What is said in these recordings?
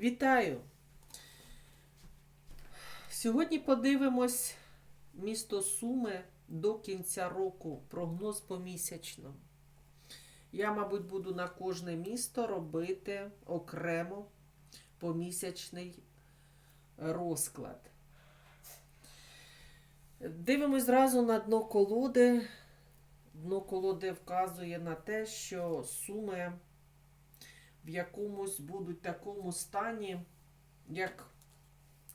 Вітаю! Сьогодні подивимось місто Суми до кінця року. Прогноз помісячно. Я, мабуть, буду на кожне місто робити окремо помісячний розклад. Дивимось зразу на дно колоди. Дно колоди вказує на те, що суми в якомусь будуть такому стані, як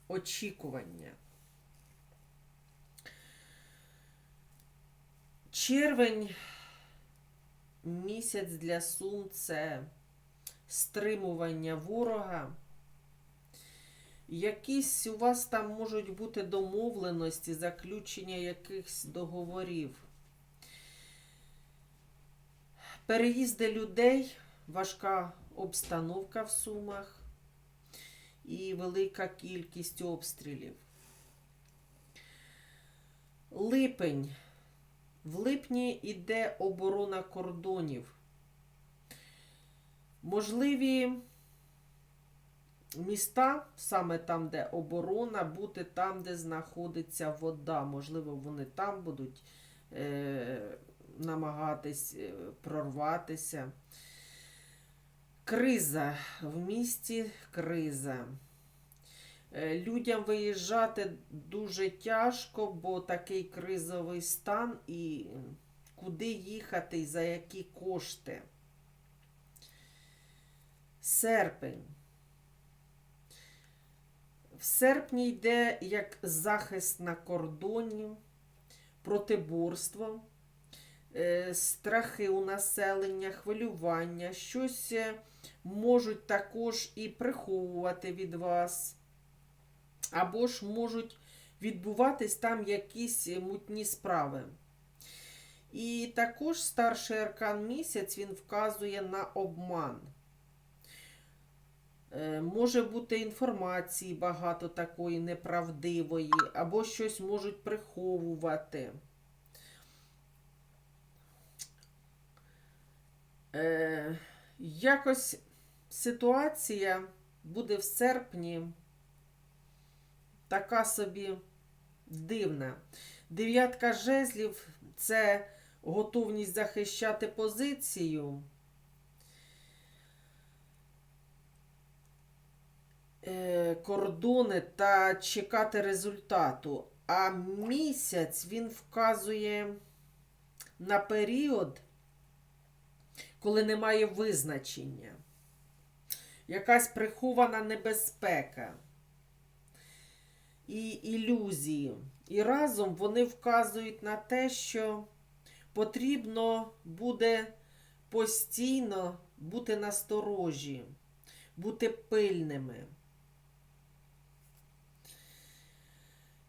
очікування. Червень місяць для сум це стримування ворога. Якісь у вас там можуть бути домовленості, заключення якихось договорів. Переїзди людей, важка обстановка в Сумах і велика кількість обстрілів. Липень. В липні йде оборона кордонів. Можливі міста, саме там, де оборона, бути там, де знаходиться вода. Можливо, вони там будуть е, намагатись е, прорватися. Криза в місті криза. Е, Людям виїжджати дуже тяжко, бо такий кризовий стан і куди їхати і за які кошти. Серпень. В серпні йде як захист на кордоні, протиборство, е, страхи у населення, хвилювання, щось е, можуть також і приховувати від вас, або ж можуть відбуватись там якісь мутні справи. І також старший аркан місяць він вказує на обман. Е, Може бути інформації багато такої неправдивої, або щось можуть приховувати. Е, Якось ситуація буде в серпні така собі дивна. Дев'ятка жезлів це готовність захищати позицію. е, кордони та чекати результату. А місяць він вказує на період, коли немає визначення. Якась прихована небезпека і ілюзії. І разом вони вказують на те, що потрібно буде постійно бути насторожі, бути пильними.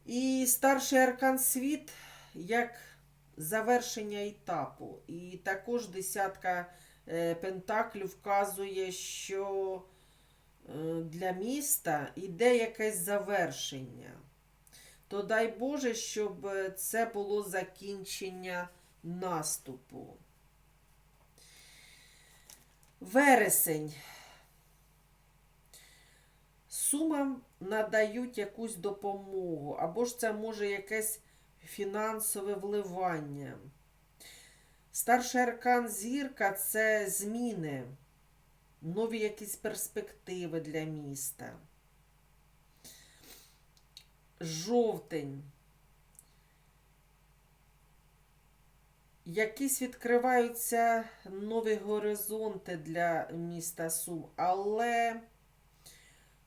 І старший аркан світ як завершення етапу. І також десятка е, пентаклів вказує, що е, для міста йде якесь завершення. То дай Боже, щоб це було закінчення наступу. Вересень. Сумам надають якусь допомогу, або ж це може якесь фінансове вливання. Старший аркан зірка це зміни, нові якісь перспективи для міста. Жовтень. Якісь відкриваються нові горизонти для міста Сум, але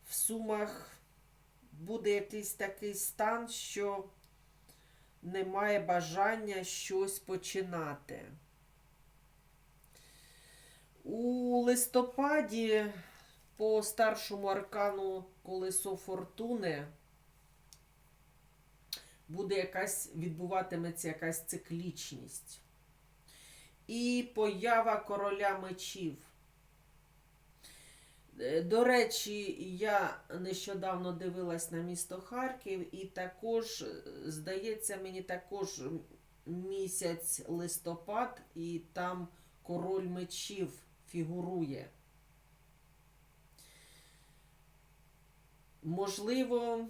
в Сумах буде якийсь такий стан, що немає бажання щось починати. У листопаді по старшому аркану колесо фортуни буде якась відбуватиметься якась циклічність. І поява короля мечів. Е, До речі, я нещодавно дивилась на місто Харків, і також, е, здається, мені також місяць листопад, і там король мечів фігурує. можливо,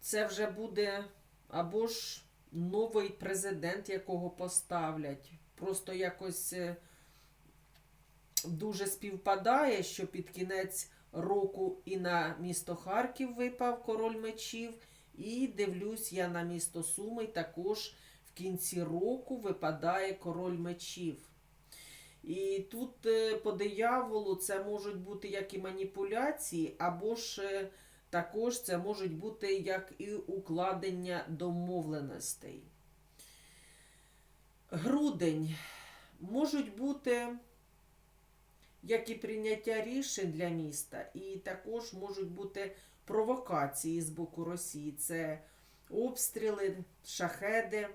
це вже буде або ж новий президент, якого поставлять. Просто якось е, дуже співпадає, що під кінець року і на місто Харків випав король мечів. І дивлюсь я на місто Суми, також в кінці року випадає король мечів. І тут е, по дияволу це можуть бути як і маніпуляції, або ж е, також це можуть бути як і укладення домовленостей. Грудень можуть бути як і прийняття рішень для міста, і також можуть бути провокації з боку Росії. Це обстріли, шахеди.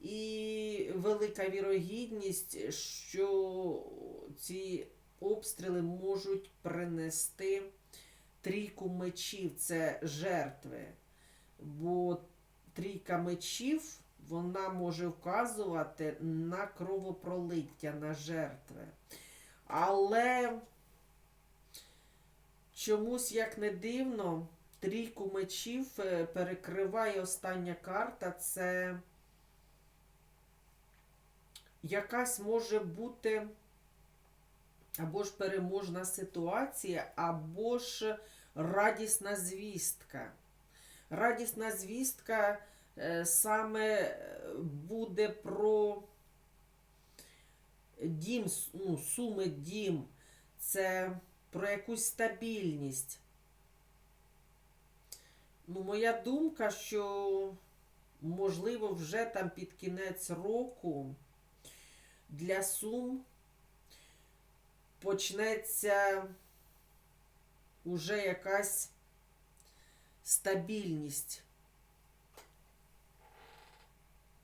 І велика вірогідність, що ці обстріли можуть принести трійку мечів, це жертви. Бо трійка мечів вона може вказувати на кровопролиття, на жертви. Але чомусь, як не дивно, трійку мечів е, перекриває остання карта. Це якась може бути або ж переможна ситуація, або ж радісна звістка. Радісна звістка е, саме е, буде про дім, ну, суми дім, це про якусь стабільність. Ну, моя думка, що можливо вже там під кінець року для Сум почнеться уже якась стабільність